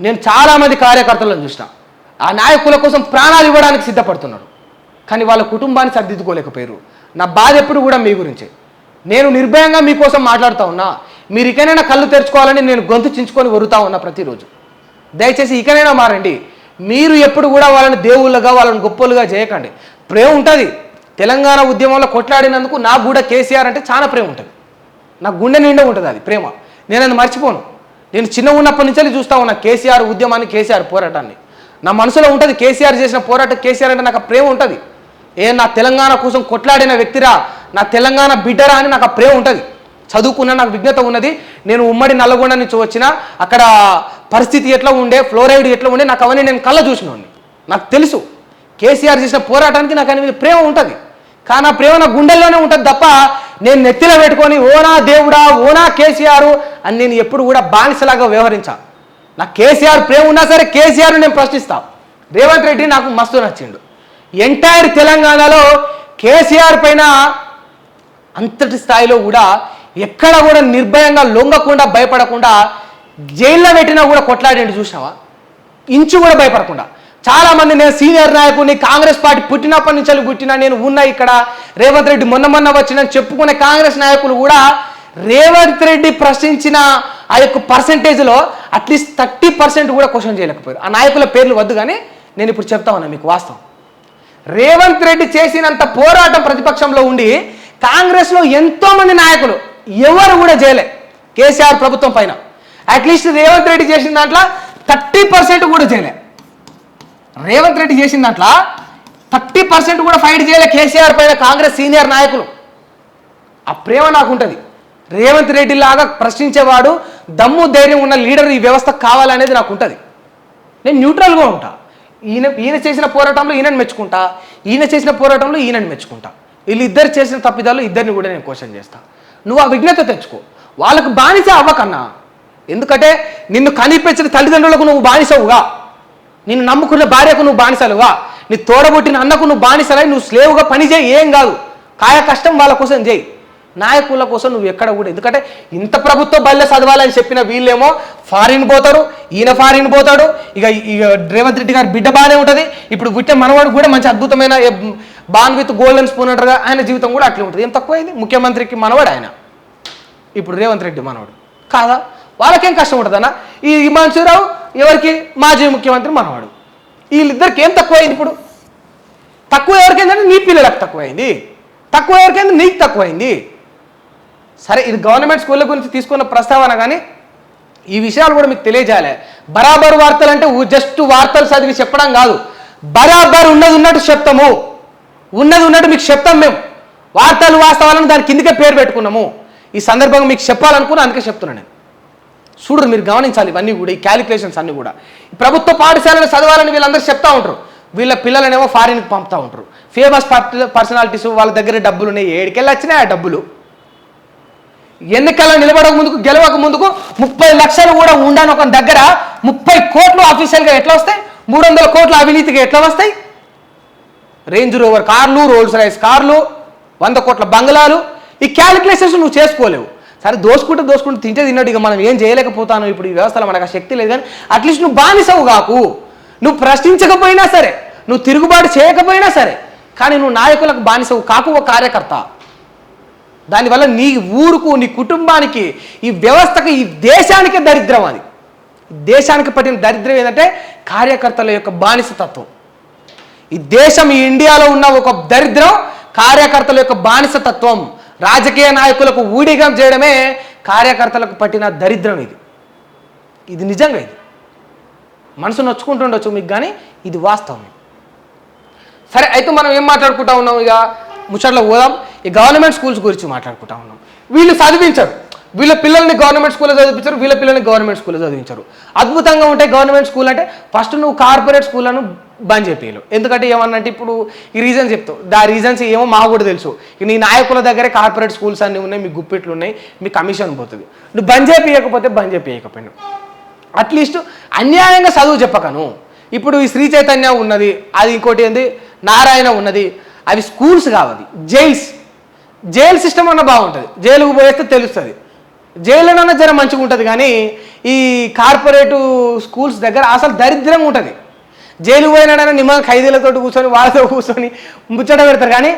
నేను చాలామంది కార్యకర్తలను చూసిన. ఆ నాయకుల కోసం ప్రాణాలు ఇవ్వడానికి సిద్ధపడుతున్నారు కానీ వాళ్ళ కుటుంబాన్ని సర్దిద్దుకోలేకపోయారు. నా బాధ ఎప్పుడు కూడా మీ గురించే. నేను నిర్భయంగా మీకోసం మాట్లాడుతూ ఉన్నా. మీరు ఇకనైనా కళ్ళు తెరుచుకోవాలని నేను గొంతు చించుకొని వరుతా ఉన్నా ప్రతిరోజు. దయచేసి ఇకనైనా మారండి. మీరు ఎప్పుడు కూడా వాళ్ళని దేవుళ్ళగా వాళ్ళని గొప్పలుగా చేయకండి. ప్రేమ ఉంటుంది. తెలంగాణ ఉద్యమంలో కొట్లాడినందుకు నాకు కూడా కేసీఆర్ అంటే చాలా ప్రేమ ఉంటుంది. నా గుండె నిండా ఉంటుంది అది ప్రేమ. నేను అది మర్చిపోను. నేను చిన్న ఉన్నప్పటి నుంచి చూస్తా ఉన్నా కేసీఆర్ ఉద్యమాన్ని కేసీఆర్ పోరాటాన్ని. నా మనసులో ఉంటుంది కేసీఆర్ చేసిన పోరాటం కేసీఆర్ అంటే నాకు ప్రేమ ఉంటుంది. ఏ నా తెలంగాణ కోసం కొట్లాడిన వ్యక్తిరా నా తెలంగాణ బిడ్డరా అని నాకు ఆ ప్రేమ ఉంటుంది. చదువుకున్న నాకు విజ్ఞత ఉన్నది. నేను ఉమ్మడి నల్లగొండ నుంచి వచ్చిన అక్కడ పరిస్థితి ఎట్లా ఉండే ఫ్లోరైడ్ ఎట్లా ఉండే నాకు అవన్నీ నేను కళ్ళ చూసినోడిని. నాకు తెలుసు. కేసీఆర్ చేసిన పోరాటానికి నాకు అనేది ప్రేమ ఉంటుంది. కానీ ఆ ప్రేమ నా గుండెల్లోనే ఉంటుంది తప్ప నేను నెత్తిలో పెట్టుకొని ఓనా దేవుడా ఓనా కేసీఆర్ అని నేను ఎప్పుడు కూడా బానిసలాగా వ్యవహరించా. నా కేసీఆర్ ప్రేమ ఉన్నా సరే కేసీఆర్ నేను ప్రశ్నిస్తా. రేవంత్ రెడ్డి నాకు మస్తు నచ్చిండు. ఎంటైర్ తెలంగాణలో కేసీఆర్ పైన అంతటి స్థాయిలో కూడా ఎక్కడ కూడా నిర్భయంగా లొంగకుండా భయపడకుండా జైల్లో పెట్టినా కూడా కొట్లాడేంటి చూసినావా? ఇంచు కూడా భయపడకుండా. చాలా మంది నేను సీనియర్ నాయకుడిని కాంగ్రెస్ పార్టీ పుట్టినప్పటి నుంచి పుట్టిన నేను ఉన్నా ఇక్కడ. రేవంత్ రెడ్డి మొన్న మొన్న వచ్చిన చెప్పుకునే కాంగ్రెస్ నాయకులు కూడా రేవంత్ రెడ్డి ప్రశ్నించిన ఆ యొక్క పర్సంటేజ్లో అట్లీస్ట్ థర్టీ పర్సెంట్ కూడా క్వశ్చన్ చేయలేకపోయారు. ఆ నాయకుల పేర్లు వద్దు కానీ నేను ఇప్పుడు చెప్తా ఉన్నా మీకు వాస్తవం. రేవంత్ రెడ్డి చేసినంత పోరాటం ప్రతిపక్షంలో ఉండి కాంగ్రెస్లో ఎంతోమంది నాయకులు ఎవరు కూడా చేయలే కేసీఆర్ ప్రభుత్వం పైన. అట్లీస్ట్ రేవంత్ రెడ్డి చేసిన దాంట్లో థర్టీ పర్సెంట్ కూడా చేయలే. రేవంత్ రెడ్డి చేసిన దాంట్లో థర్టీ పర్సెంట్ కూడా ఫైట్ చేయలే కేసీఆర్ పైన కాంగ్రెస్ సీనియర్ నాయకులు. ఆ ప్రేమ నాకు ఉంటుంది రేవంత్ రెడ్డి లాగా ప్రశ్నించేవాడు దమ్ము ధైర్యం ఉన్న లీడర్ ఈ వ్యవస్థ కావాలనేది నాకు ఉంటుంది నేను న్యూట్రల్గా ఉంటా. ఈయన ఈయన చేసిన పోరాటంలో ఈయనని మెచ్చుకుంటా ఈయన చేసిన పోరాటంలో ఈయనని మెచ్చుకుంటా. వీళ్ళిద్దరు చేసిన తప్పిదాలు ఇద్దరిని కూడా నేను క్వశ్చన్ చేస్తా. నువ్వు ఆ విఘ్నత తెచ్చుకో. వాళ్ళకు బానిస అవ్వకన్నా. ఎందుకంటే నిన్ను కనిపించిన తల్లిదండ్రులకు నువ్వు బానిసవుగా. నిన్ను నమ్ముకున్న భార్యకు నువ్వు బానిసలువా? నీ తోడబుట్టిన అన్నకు నువ్వు బానిసలై నువ్వు స్లేవుగా పని చేయి ఏం కాదు. కాయ కష్టం వాళ్ళ కోసం చేయి. నాయకుల కోసం నువ్వు ఎక్కడ కూడా ఎందుకంటే ఇంత ప్రభుత్వ బల్లె చదవాలని చెప్పిన వీళ్ళేమో ఫారిన్ పోతారు ఈయన ఫారిన్ పోతాడు ఇక ఇక రేవంత్ రెడ్డి గారి బిడ్డ బాగానే ఉంటుంది. ఇప్పుడు పుట్టే మనవాడు కూడా మంచి అద్భుతమైన బాన్ విత్ గోల్డెన్ స్పూన్ అంటారుగా ఆయన జీవితం కూడా అట్లే ఉంటుంది. ఏం తక్కువైంది? ముఖ్యమంత్రికి మనవాడు ఆయన. ఇప్పుడు రేవంత్ రెడ్డి మనవాడు. కాదా? వాళ్ళకేం కష్టం ఉంటుందన్నా? ఈ హిమాంశురావు ఎవరికి? మాజీ ముఖ్యమంత్రి మనవాడు. వీళ్ళిద్దరికి ఏం తక్కువైంది ఇప్పుడు? తక్కువ ఎవరికైందంటే నీ పిల్లలకు తక్కువైంది. తక్కువ ఎవరికైంది? నీకు తక్కువైంది. సరే ఇది గవర్నమెంట్ స్కూళ్ళ గురించి తీసుకున్న ప్రస్తావన కానీ ఈ విషయాలు కూడా మీకు తెలియజేయాలి. బరాబర్ వార్తలు అంటే జస్ట్ వార్తలు చదివి చెప్పడం కాదు. బరాబర్ ఉన్నది ఉన్నట్టు చెప్తాము. ఉన్నది ఉన్నట్టు మీకు చెప్తాం మేము. వార్తలు వాస్తవాలను దాని కిందకే పేరు పెట్టుకున్నాము. ఈ సందర్భంగా మీకు చెప్పాలనుకున్నా అందుకే చెప్తున్నాను నేను. చూడరు మీరు గమనించాలి ఇవన్నీ కూడా ఈ క్యాలిక్యులేషన్స్ అన్నీ కూడా. ప్రభుత్వ పాఠశాలను చదవాలని వీళ్ళందరూ చెప్తా ఉంటారు. వీళ్ళ పిల్లలనేమో ఫారిన్కి పంపుతూ ఉంటారు. ఫేమస్ పర్సనాలిటీస్ వాళ్ళ దగ్గర డబ్బులు ఉన్నాయి ఏడికెళ్ళి వచ్చినాయి ఆ డబ్బులు. ఎన్నికల్లో నిలబడక ముందుకు గెలవక ముందుకు ముప్పై లక్షలు కూడా ఉండని ఒక దగ్గర ముప్పై కోట్లు ఆఫీషియల్గా ఎట్లా వస్తాయి? మూడు వందల కోట్ల అవినీతిగా ఎట్లా వస్తాయి? రేంజ్ రోవర్ కార్లు రోల్స్ రైస్ కార్లు వంద కోట్ల బంగ్లాలు. ఈ క్యాలిక్యులేషన్స్ నువ్వు చేసుకోలేవు. సరే దోసుకుంటే దోసుకుంటే తింటే తిన్నట్టు ఇక మనం ఏం చేయలేకపోతాను. ఇప్పుడు ఈ వ్యవస్థలో మనకు ఆ శక్తి లేదు కానీ అట్లీస్ట్ నువ్వు బానిసవు కాకు. నువ్వు ప్రశ్నించకపోయినా సరే నువ్వు తిరుగుబాటు చేయకపోయినా సరే కానీ నువ్వు నాయకులకు బానిసవు కాకు ఒక కార్యకర్త. దానివల్ల నీ ఊరుకు నీ కుటుంబానికి ఈ వ్యవస్థకు ఈ దేశానికే దరిద్రం అది. దేశానికి పట్టిన దరిద్రం ఏంటంటే కార్యకర్తల యొక్క బానిసతత్వం. ఈ దేశం ఈ ఇండియాలో ఉన్న ఒక దరిద్రం కార్యకర్తల యొక్క బానిసతత్వం. రాజకీయ నాయకులకు ఊడిగం చేయడమే కార్యకర్తలకు పట్టిన దరిద్రం ఇది. ఇది నిజంగా ఇది. మనసు నొచ్చుకుంటుండొచ్చు మీకు కానీ ఇది వాస్తవం సరే అయితే మనం ఏం మాట్లాడుకుంటా ఉన్నాం ఇక ముచ్చట్లో పోదాం. ఈ గవర్నమెంట్ స్కూల్స్ గురించి మాట్లాడుకుంటా ఉన్నాం. వీళ్ళు చదివించరు. వీళ్ళ పిల్లల్ని గవర్నమెంట్ స్కూల్లో చదివించారు వీళ్ళ పిల్లల్ని గవర్నమెంట్ స్కూల్లో చదివించారు. అద్భుతంగా ఉంటాయి గవర్నమెంట్ స్కూల్ అంటే ఫస్ట్ నువ్వు కార్పొరేట్ స్కూళ్ళను బంద్ చేపేయలు ఎందుకంటే ఏమన్నంటే ఇప్పుడు ఈ రీజన్స్ చెప్తావు. దా రీజన్స్ ఏమో మాకు కూడా తెలుసు. నీ నాయకుల దగ్గరే కార్పొరేట్ స్కూల్స్ అన్నీ ఉన్నాయి మీ గుప్పిట్లు ఉన్నాయి మీ కమిషన్ పోతుంది. నువ్వు బంద్ చేయకపోతే బంద్ చేయకపోయాను అట్లీస్ట్ అన్యాయంగా చదువు చెప్పకను. ఇప్పుడు ఈ శ్రీ చైతన్య ఉన్నది అది ఇంకోటి ఏంది? నారాయణ ఉన్నది. అవి స్కూల్స్ కావది. జైల్స్ జైల్ సిస్టమ్ అన్న బాగుంటుంది. జైలుకు పోయేస్తే తెలుస్తుంది. జైలునన్నా జర మంచిగా ఉంటుంది కానీ ఈ కార్పొరేటు స్కూల్స్ దగ్గర అసలు దరిద్రంగా ఉంటుంది. జైలు పోయినాడని నిమ్మ ఖైదీలతో కూర్చొని వాళ్ళతో కూర్చొని ముచ్చట పెడతారు. కానీ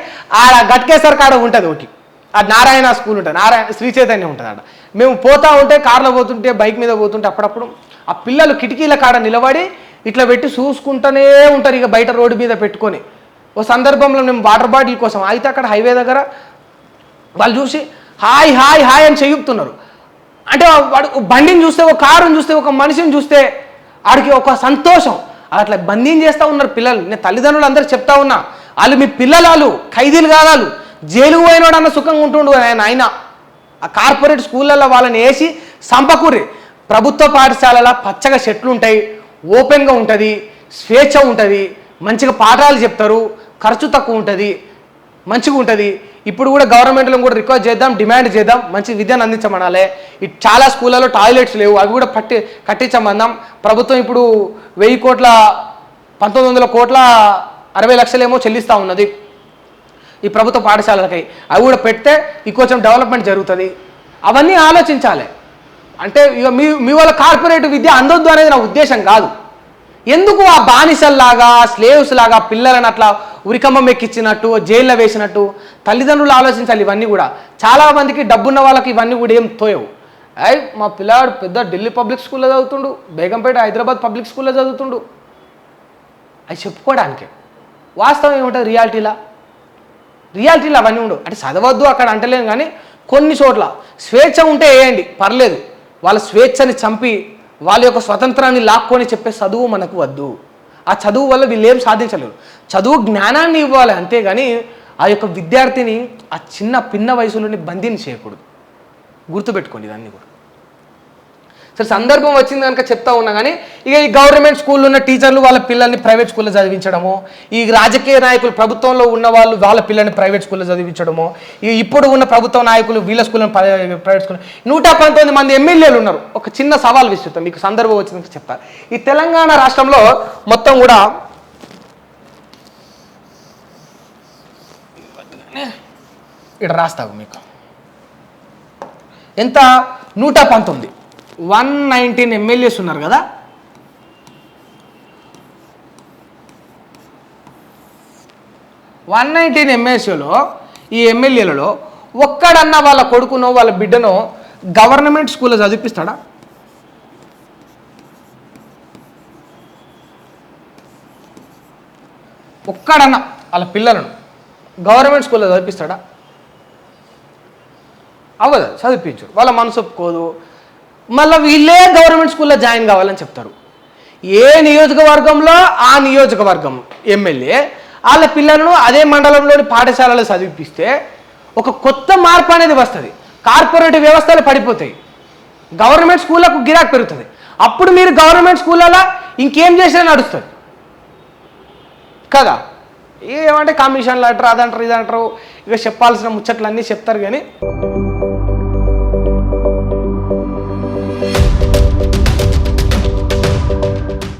ఆడ గట్కేశ్వర్ కాడ ఉంటుంది ఒకటి. ఆ నారాయణ స్కూల్ ఉంటుంది. నారాయణ శ్రీ చైతన్య ఉంటుంది అక్కడ మేము పోతా ఉంటే కార్లో పోతుంటే బైక్ మీద పోతుంటే అప్పుడప్పుడు ఆ పిల్లలు కిటికీల కాడ నిలబడి ఇట్లా పెట్టి చూసుకుంటూనే ఉంటారు ఇక బయట రోడ్డు మీద పెట్టుకొని. ఓ సందర్భంలో మేము వాటర్ బాటిల్ కోసం అయితే అక్కడ హైవే దగ్గర వాళ్ళు చూసి హాయ్ హాయ్ హాయ్ అని చెయ్యుతున్నారు అంటే వాడు బండిని చూస్తే ఒక కారుని చూస్తే ఒక మనిషిని చూస్తే ఆడికి ఒక సంతోషం. అట్లా బందీం చేస్తూ ఉన్నారు పిల్లలు. నేను తల్లిదండ్రులు అందరూ చెప్తా ఉన్నా. వాళ్ళు మీ పిల్లలు వాళ్ళు ఖైదీలు కాదాలు. జైలుకు పోయినోడు అన్న సుఖంగా ఉంటుండు ఆయన ఆయన. ఆ కార్పొరేట్ స్కూళ్ళల్లో వాళ్ళని వేసి సంపకూరి. ప్రభుత్వ పాఠశాలల పచ్చగా చెట్లు ఉంటాయి ఓపెన్గా ఉంటుంది స్వేచ్ఛ ఉంటుంది మంచిగా పాఠాలు చెప్తారు ఖర్చు తక్కువ ఉంటుంది మంచిగా ఉంటుంది. ఇప్పుడు కూడా గవర్నమెంట్లో కూడా రిక్వెస్ట్ చేద్దాం డిమాండ్ చేద్దాం మంచి విద్యను అందించమనాలి. చాలా స్కూళ్ళలో టాయిలెట్స్ లేవు అవి కూడా పట్టి కట్టించమందాం. ప్రభుత్వం ఇప్పుడు వెయ్యి కోట్ల పంతొమ్మిది వందల కోట్ల అరవై లక్షలేమో చెల్లిస్తూ ఉన్నది ఈ ప్రభుత్వ పాఠశాలలకై. అవి కూడా పెడితే ఇంకొంచెం డెవలప్మెంట్ జరుగుతుంది. అవన్నీ ఆలోచించాలి. అంటే ఇక మీ మీ వాళ్ళ కార్పొరేట్ విద్య అందొద్దు అనేది నా ఉద్దేశం కాదు. ఎందుకు ఆ బానిసల్లాగా స్లేవ్స్ లాగా పిల్లలను అట్లా ఉరికమ్మం ఎక్కించినట్టు జైల్లో వేసినట్టు తల్లిదండ్రులు ఆలోచించాలి ఇవన్నీ కూడా. చాలా మందికి డబ్బున్న వాళ్ళకి ఇవన్నీ కూడా ఏం తోయవు. అయ్ మా పిల్లాడు పెద్ద ఢిల్లీ పబ్లిక్ స్కూల్లో చదువుతుండు బేగంపేట హైదరాబాద్ పబ్లిక్ స్కూల్లో చదువుతుండు. అది చెప్పుకోవడానికి. వాస్తవం ఏముంటుంది రియాలిటీలా? రియాలిటీలో అవన్నీ ఉండవు. అంటే చదవద్దు అక్కడ అంటలేను కానీ కొన్ని చోట్ల. స్వేచ్ఛ ఉంటే వేయండి పర్లేదు. వాళ్ళ స్వేచ్ఛని చంపి వాళ్ళ యొక్క స్వతంత్రాన్ని లాక్కొని చెప్పే చదువు మనకు వద్దు. ఆ చదువు వల్ల వీళ్ళు ఏం సాధించలేరు. చదువు జ్ఞానాన్ని ఇవ్వాలి అంతేగాని ఆ యొక్క విద్యార్థిని ఆ చిన్న పిన్న వయసులోని బందీని చేయకూడదు గుర్తుపెట్టుకోండి దాన్ని కూడా. సరే సందర్భం వచ్చింది కనుక చెప్తా ఉన్నా కానీ ఇక ఈ గవర్నమెంట్ స్కూల్లో ఉన్న టీచర్లు వాళ్ళ పిల్లల్ని ప్రైవేట్ స్కూల్లో చదివించడము ఈ రాజకీయ నాయకులు ప్రభుత్వంలో ఉన్న వాళ్ళు వాళ్ళ పిల్లల్ని ప్రైవేట్ స్కూల్లో చదివించడము ఈ ఇప్పుడు ఉన్న ప్రభుత్వ నాయకులు వీళ్ళ స్కూల్లో ప్రైవేట్ స్కూల్ నూట పంతొమ్మిది మంది ఎమ్మెల్యేలు ఉన్నారు. ఒక చిన్న సవాల్ విస్తుతాం మీకు సందర్భం వచ్చింది చెప్తారు ఈ తెలంగాణ రాష్ట్రంలో మొత్తం కూడా ఇక్కడ రాస్తావు మీకు. ఎంత? నూట పంతొమ్మిది. వన్ నైన్టీన్ ఎమ్మెల్యేస్ ఉన్నారు కదా? వన్ నైన్టీన్ ఎమ్మెల్సీలో ఈ ఎమ్మెల్యేలలో ఒక్కడన్నా వాళ్ళ కొడుకునో వాళ్ళ బిడ్డనో గవర్నమెంట్ స్కూల్లో చదివిపిస్తాడా? ఒక్కడన్నా వాళ్ళ పిల్లలను గవర్నమెంట్ స్కూల్లో చదివిస్తాడా అవ్వదు చదివించు వాళ్ళ మనసు ఒప్పుకోదు మళ్ళీ వీళ్ళే గవర్నమెంట్ స్కూల్లో జాయిన్ కావాలని చెప్తారు. ఏ నియోజకవర్గంలో ఆ నియోజకవర్గం ఎమ్మెల్యే వాళ్ళ పిల్లలను అదే మండలంలోని పాఠశాలలో చదివిపిస్తే ఒక కొత్త మార్పు అనేది వస్తుంది. కార్పొరేట్ వ్యవస్థలు పడిపోతాయి. గవర్నమెంట్ స్కూళ్ళకు గిరాక్ పెరుగుతుంది. అప్పుడు మీరు గవర్నమెంట్ స్కూళ్ళలో ఇంకేం చేసినా నడుస్తుంది. కదా? ఏమంటే కమిషన్లు అంటారు అదంటారు ఇదంటారు. ఇక చెప్పాల్సిన ముచ్చట్లు అన్నీ చెప్తారు కానీ